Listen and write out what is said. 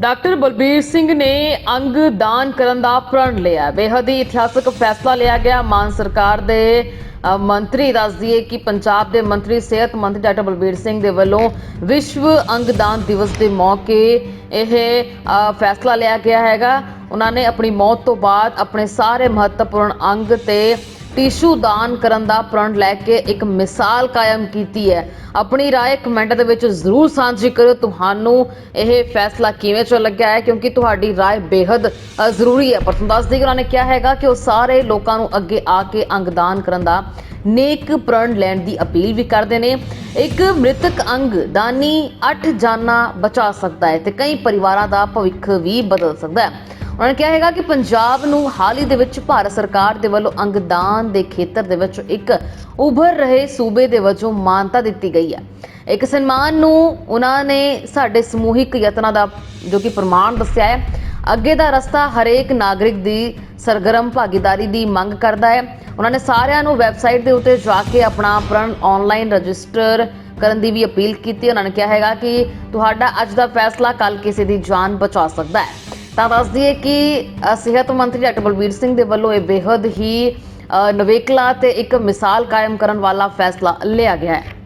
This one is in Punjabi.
ਡਾਕਟਰ ਬਲਬੀਰ ਸਿੰਘ ਨੇ ਅੰਗ ਦਾਨ ਕਰਨ ਦਾ ਪ੍ਰਣ ਲਿਆ। ਬੇਹੱਦ ਹੀ ਇਤਿਹਾਸਕ ਫੈਸਲਾ ਲਿਆ ਗਿਆ। ਮਾਨ ਸਰਕਾਰ ਦੇ ਮੰਤਰੀ ਦੱਸ ਦਈਏ ਕਿ ਪੰਜਾਬ ਦੇ ਮੰਤਰੀ, ਸਿਹਤ ਮੰਤਰੀ ਡਾਕਟਰ ਬਲਬੀਰ ਸਿੰਘ ਦੇ ਵੱਲੋਂ ਵਿਸ਼ਵ ਅੰਗਦਾਨ ਦਿਵਸ ਦੇ ਮੌਕੇ ਇਹ ਫੈਸਲਾ ਲਿਆ ਗਿਆ ਹੈਗਾ। ਉਹਨਾਂ ਨੇ ਆਪਣੀ ਮੌਤ ਤੋਂ ਬਾਅਦ ਆਪਣੇ ਸਾਰੇ ਮਹੱਤਵਪੂਰਨ ਅੰਗ ਤੇ ਟਿਸ਼ੂ ਦਾਨ ਕਰਨ ਦਾ ਪ੍ਰਣ ਲੈ ਕੇ ਇੱਕ ਮਿਸਾਲ ਕਾਇਮ ਕੀਤੀ ਹੈ। ਆਪਣੀ ਰਾਏ ਕਮੈਂਟ ਦੇ ਵਿੱਚ ਜ਼ਰੂਰ ਸਾਂਝੀ ਕਰੋ ਤੁਹਾਨੂੰ ਇਹ ਫੈਸਲਾ ਕਿਵੇਂ ਚੋ ਲੱਗਿਆ ਹੈ? ਕਿਉਂਕਿ ਤੁਹਾਡੀ ਰਾਏ ਬੇहद ਜ਼ਰੂਰੀ ਹੈ। ਪਰ ਤੁਹਾਨੂੰ ਦੱਸ ਦਈਏ ਉਹਨਾਂ ਨੇ ਕਿਹਾ ਹੈਗਾ ਕਿ ਉਹ ਸਾਰੇ ਲੋਕਾਂ ਨੂੰ ਅੱਗੇ ਆ ਕੇ ਅੰਗਦਾਨ ਕਰਨ ਦਾ ਨੇਕ ਪ੍ਰਣ ਲੈਣ ਦੀ ਅਪੀਲ ਵੀ ਕਰਦੇ ਨੇ। ਇੱਕ ਮ੍ਰਿਤਕ ਅੰਗ ਦਾਨੀ 8 ਜਾਨਾਂ ਬਚਾ ਸਕਦਾ ਹੈ ਤੇ ਕਈ ਪਰਿਵਾਰਾਂ ਦਾ ਭਵਿੱਖ ਵੀ ਬਦਲ ਸਕਦਾ ਹੈ। ਉਹਨਾਂ ਨੇ ਕਿਹਾ ਹੈਗਾ ਕਿ ਪੰਜਾਬ ਨੂੰ ਹਾਲ ਹੀ ਦੇ ਵਿੱਚ ਭਾਰਤ ਸਰਕਾਰ ਦੇ ਵੱਲੋਂ ਅੰਗਦਾਨ ਦੇ ਖੇਤਰ ਦੇ ਵਿੱਚ ਇੱਕ ਉਭਰ ਰਹੇ ਸੂਬੇ ਦੇ ਵਜੋਂ ਮਾਨਤਾ ਦਿੱਤੀ ਗਈ ਹੈ। ਇੱਕ ਸਨਮਾਨ ਨੂੰ ਉਹਨਾਂ ਨੇ ਸਾਡੇ ਸਮੂਹਿਕ ਯਤਨਾਂ ਦਾ ਜੋ ਕਿ ਪ੍ਰਮਾਣ ਦੱਸਿਆ ਹੈ, ਅੱਗੇ ਦਾ ਰਸਤਾ ਹਰੇਕ ਨਾਗਰਿਕ ਦੀ ਸਰਗਰਮ ਭਾਗੀਦਾਰੀ ਦੀ ਮੰਗ ਕਰਦਾ ਹੈ। ਉਹਨਾਂ ਨੇ ਸਾਰਿਆਂ ਨੂੰ ਵੈਬਸਾਈਟ ਦੇ ਉੱਤੇ ਜਾ ਕੇ ਆਪਣਾ ਪ੍ਰਣ ਆਨਲਾਈਨ ਰਜਿਸਟਰ ਕਰਨ ਦੀ ਵੀ ਅਪੀਲ ਕੀਤੀ। ਉਹਨਾਂ ਨੇ ਕਿਹਾ ਹੈਗਾ ਕਿ ਤੁਹਾਡਾ ਅੱਜ ਦਾ ਫੈਸਲਾ ਕੱਲ ਕਿਸੇ ਦੀ ਜਾਨ ਬਚਾ ਸਕਦਾ ਹੈ। ਤਾਂ ਦੱਸ ਦਈਏ ਕਿ ਸਿਹਤ ਮੰਤਰੀ ਡਾਕਟਰ ਬਲਬੀਰ ਸਿੰਘ ਦੇ ਵੱਲੋਂ ਇਹ ਬੇहद ਹੀ ਅ, ਨਵੇਕਲਾ ਤੇ ਇੱਕ ਮਿਸਾਲ ਕਾਇਮ ਕਰਨ ਵਾਲਾ ਫੈਸਲਾ ਲਿਆ ਗਿਆ ਹੈ।